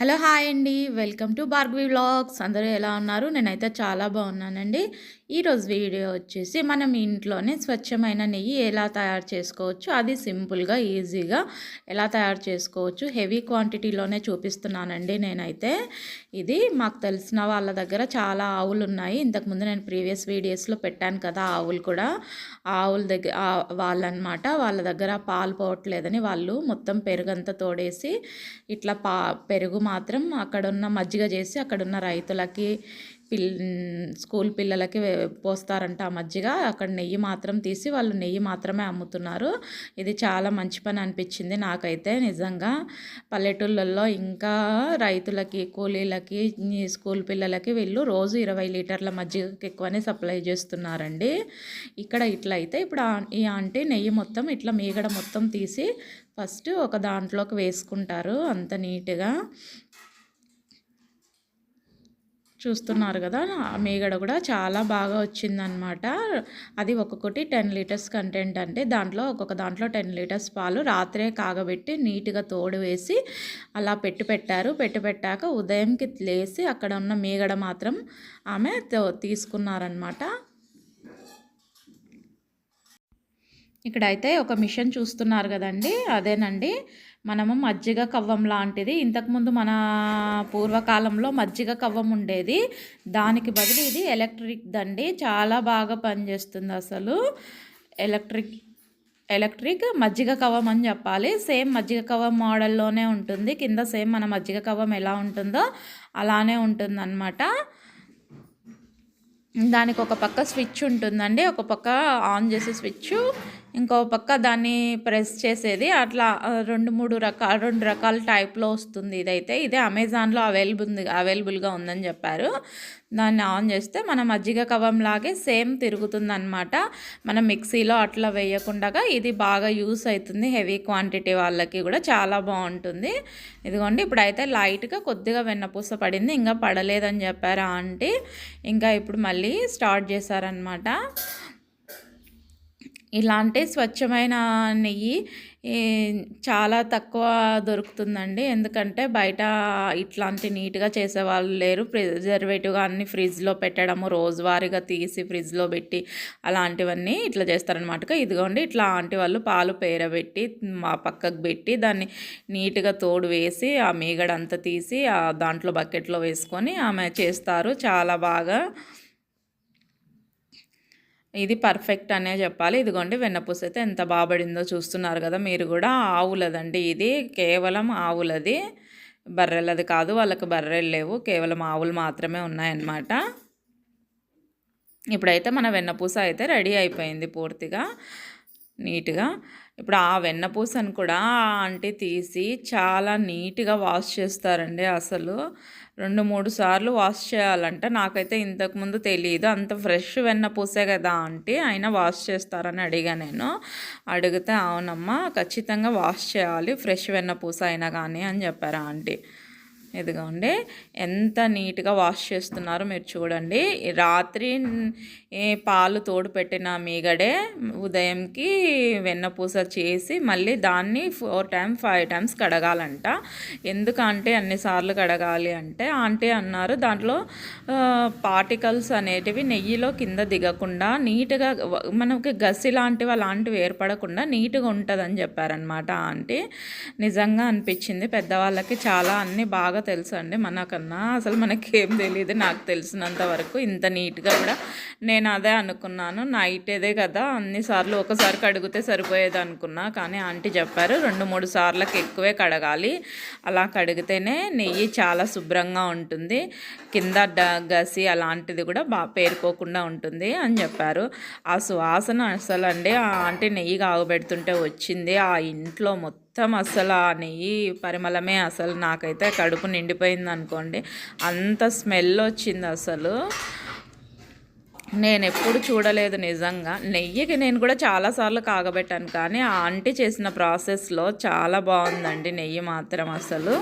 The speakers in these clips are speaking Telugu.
హలో హాయ్ అండి. Welcome to Bhargavi vlogs. అందరూ ఎలా ఉన్నారు? నేనైతే చాలా బాగున్నానండి. ఈరోజు వీడియో వచ్చేసి మనం ఇంట్లోనే స్వచ్ఛమైన నెయ్యి ఎలా తయారు చేసుకోవచ్చు? అది సింపుల్గా ఈజీగా ఎలా తయారు చేసుకోవచ్చు? హెవీ క్వాంటిటీలోనే చూపిస్తున్నానండి నేనైతే. ఇది మాకు తెలిసిన వాళ్ళ దగ్గర చాలా ఆవులు ఉన్నాయి. ఇంతకుముందు నేను ప్రీవియస్ వీడియోస్లో పెట్టాను కదా ఆవులు కూడా. ఆవుల దగ్గర వాళ్ళనమాట. వాళ్ళ దగ్గర పాలు పోవట్లేదని వాళ్ళు మొత్తం పెరుగంతా తోడేసి ఇట్లా పా పెరుగు మాత్రం అక్కడున్న మజ్జిగ చేసి అక్కడున్న రైతులకి పిల్ స్కూల్ పిల్లలకి పోస్తారంట ఆ మజ్జిగ. అక్కడ నెయ్యి మాత్రం తీసి వాళ్ళు నెయ్యి మాత్రమే అమ్ముతున్నారు. ఇది చాలా మంచి పని అనిపించింది నాకైతే నిజంగా. పల్లెటూళ్ళల్లో ఇంకా రైతులకి కూలీలకి స్కూల్ పిల్లలకి వీళ్ళు రోజు ఇరవై లీటర్ల మజ్జిగకి ఎక్కువనే సప్లై చేస్తున్నారండి. ఇక్కడ ఇట్లా అయితే ఇప్పుడు ఈ ఆంటీ నెయ్యి మొత్తం ఇట్లా మీగడ మొత్తం తీసి ఫస్ట్ ఒక దాంట్లోకి వేసుకుంటారు అంత నీట్గా. చూస్తున్నారు కదా. మీగడ కూడా చాలా బాగా వచ్చిందనమాట అది ఒక్కొక్కటి టెన్ లీటర్స్ కంటెంట్ అంటే దాంట్లో ఒక్కొక్క దాంట్లో టెన్ లీటర్స్ పాలు రాత్రే కాగబెట్టి నీట్గా తోడు వేసి అలా పెట్టి పెట్టారు. పెట్టి పెట్టాక ఉదయంకి లేసి అక్కడ ఉన్న మీగడ మాత్రం ఆమె తీసుకున్నారనమాట ఇక్కడైతే ఒక మిషన్ చూస్తున్నారు కదండి. అదేనండి. మనము మజ్జిగ కవ్వం లాంటిది. ఇంతకుముందు మన పూర్వకాలంలో మజ్జిగ కవ్వం ఉండేది. దానికి బదులు ఇది ఎలక్ట్రిక్ దండి. చాలా బాగా పనిచేస్తుంది అసలు. ఎలక్ట్రిక్ ఎలక్ట్రిక్ మజ్జిగ కవ్వం అని చెప్పాలి. సేమ్ మజ్జిగ కవ్వం మోడల్లోనే ఉంటుంది. కింద సేమ్ మన మజ్జిగ కవ్వం ఎలా ఉంటుందో అలానే ఉంటుందన్నమాట. దానికి ఒక పక్క స్విచ్ ఉంటుందండి. ఒక పక్క ఆన్ చేసే స్విచ్. ఇంకో పక్క దాన్ని ప్రెస్ చేసేది. అట్లా రెండు మూడు రకాల రెండు రకాల టైప్లో వస్తుంది ఇదైతే. ఇదే అమెజాన్లో అవైలబుల్ అవైలబుల్గా ఉందని చెప్పారు. దాన్ని ఆన్ చేస్తే మన మజ్జిగ కవం లాగే సేమ్ తిరుగుతుంది అనమాట మనం మిక్సీలో అట్లా వేయకుండా ఇది బాగా యూస్ అవుతుంది. హెవీ క్వాంటిటీ వాళ్ళకి కూడా చాలా బాగుంటుంది. ఇదిగోండి ఇప్పుడైతే లైట్గా కొద్దిగా వెన్నపూస పడింది. ఇంకా పడలేదని చెప్పారు ఆంటీ. ఇంకా ఇప్పుడు మళ్ళీ స్టార్ట్ చేశారనమాట ఇలాంటి స్వచ్ఛమైన నెయ్యి చాలా తక్కువ దొరుకుతుందండి. ఎందుకంటే బయట ఇట్లాంటి నీట్గా చేసేవాళ్ళు లేరు. ప్రిజర్వేటివ్గా అన్ని ఫ్రిడ్జ్లో పెట్టడము రోజువారీగా తీసి ఫ్రిడ్జ్లో పెట్టి అలాంటివన్నీ ఇట్లా చేస్తారనమాట ఇదిగోండి ఇట్లా ఆంటీ వాళ్ళు పాలు పేరబెట్టి మా పక్కకు పెట్టి దాన్ని నీట్గా తోడు వేసి ఆ మీగడంతా తీసి ఆ దాంట్లో బకెట్లో వేసుకొని ఆమె చేస్తారు. చాలా బాగా ఇది పర్ఫెక్ట్ అనే చెప్పాలి. ఇదిగోండి వెన్నపూస అయితే ఎంత బాబడిందో చూస్తున్నారు కదా మీరు కూడా. ఆవులదండి ఇది. కేవలం ఆవులది. బర్రెలది కాదు వాళ్ళకి బర్రెలు లేవు. కేవలం ఆవులు మాత్రమే ఉన్నాయన్నమాట. ఇప్పుడైతే మన వెన్నపూస అయితే రెడీ అయిపోయింది పూర్తిగా. నీట్గా. ఇప్పుడు ఆ వెన్నపూసను కూడా ఆంటీ తీసి చాలా నీట్గా వాష్ చేస్తారండి అసలు. రెండు మూడు సార్లు వాష్ చేయాలంట. నాకైతే ఇంతకుముందు తెలియదు అంత ఫ్రెష్ వెన్నపూసే కదా ఆంటీ అయినా వాష్ చేస్తారని అడిగా నేను. అడిగితే అవునమ్మా ఖచ్చితంగా వాష్ చేయాలి. ఫ్రెష్ వెన్నపూస అయినా కానీ అని చెప్పారా ఆంటీ. ఇదిగోండి ఎంత నీట్గా వాష్ చేస్తున్నారో మీరు చూడండి. రాత్రి పాలు తోడు పెట్టిన మీగడే ఉదయంకి వెన్నపూస చేసి మళ్ళీ దాన్ని ఫోర్ టైమ్స్ ఫైవ్ టైమ్స్ కడగాలంట. ఎందుకంటే అన్నిసార్లు కడగాలి అంటే ఆంటీ అన్నారు దాంట్లో పార్టికల్స్ అనేటివి నెయ్యిలో కింద దిగకుండా నీట్గా మనకి గసి లాంటివి అలాంటివి ఏర్పడకుండా నీట్గా ఉంటుందని చెప్పారనమాట ఆంటీ. నిజంగా అనిపించింది పెద్దవాళ్ళకి చాలా అన్నీ బాగా బాగా తెలుసు అండి? మనకన్నా అసలు మనకేం తెలియదు నాకు తెలిసినంత వరకు ఇంత నీట్గా కూడా నేను అదే అనుకున్నాను. నైట్ ఇదే కదా అన్నిసార్లు ఒకసారి కడిగితే సరిపోయేది అనుకున్నా. కానీ ఆంటీ చెప్పారు రెండు మూడు సార్లకు ఎక్కువే కడగాలి. అలా కడిగితేనే నెయ్యి చాలా శుభ్రంగా ఉంటుంది. కింద గసి అలాంటిది కూడా బాగా పేరుకోకుండా ఉంటుంది అని చెప్పారు. ఆ సువాసన అసలు అండి ఆ ఆంటీ నెయ్యి కాగబెడుతుంటే వచ్చింది. ఆ ఇంట్లో మొత్తం మొత్తం అసలు ఆ నెయ్యి పరిమళమే అసలు నాకైతే కడుపు నిండిపోయింది అనుకోండి అంత స్మెల్ వచ్చింది అసలు. నేను ఎప్పుడు చూడలేదు నిజంగా. నెయ్యికి నేను కూడా చాలాసార్లు కాగబెట్టాను కానీ ఆ ఆంటీ చేసిన ప్రాసెస్లో చాలా బాగుందండి నెయ్యి మాత్రం అసలు.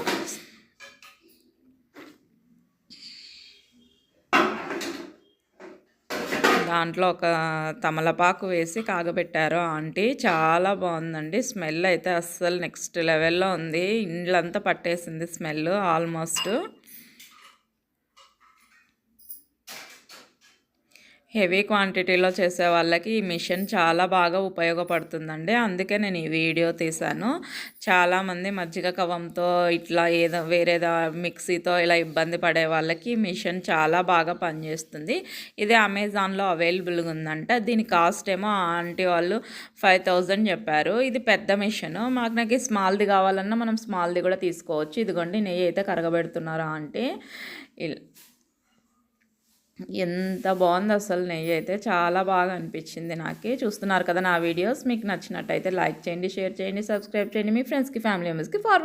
దాంట్లో ఒక తమలపాకు వేసి కాగబెట్టారు ఆంటీ. చాలా బాగుందండి. స్మెల్ అయితే అస్సలు నెక్స్ట్ లెవెల్లో ఉంది. ఇండ్లంతా పట్టేసింది స్మెల్ ఆల్మోస్ట్. హెవీ క్వాంటిటీలో చేసే వాళ్ళకి ఈ మిషన్ చాలా బాగా ఉపయోగపడుతుందండి. అందుకే నేను ఈ వీడియో తీశాను. చాలామంది మజ్జిగ కవంతో ఇట్లా ఏదో వేరే మిక్సీతో ఇలా ఇబ్బంది పడే వాళ్ళకి మిషన్ చాలా బాగా పనిచేస్తుంది. ఇది అమెజాన్లో అవైలబుల్గా ఉందంట. దీని కాస్ట్ ఏమో ఆంటీ వాళ్ళు ఫైవ్ థౌజండ్ చెప్పారు. ఇది పెద్ద మిషన్. మాకు నాకు స్మాల్ది కావాలన్నా మనం స్మాల్ది కూడా తీసుకోవచ్చు. ఇదిగోండి నెయ్యి అయితే కరగబెడుతున్నారా ఆంటీ? ఎంత బాగుంది అసలు నెయ్యి అయితే. చాలా బాగా అనిపించింది నాకు. చూస్తున్నారు కదా నా వీడియోస్. మీకు నచ్చినట్టయితే లైక్ చేయండి షేర్ చేయండి సబ్స్క్రైబ్ చేయండి. మీ ఫ్రెండ్స్కి ఫ్యామిలీ మెంబర్స్కి ఫార్వర్డ్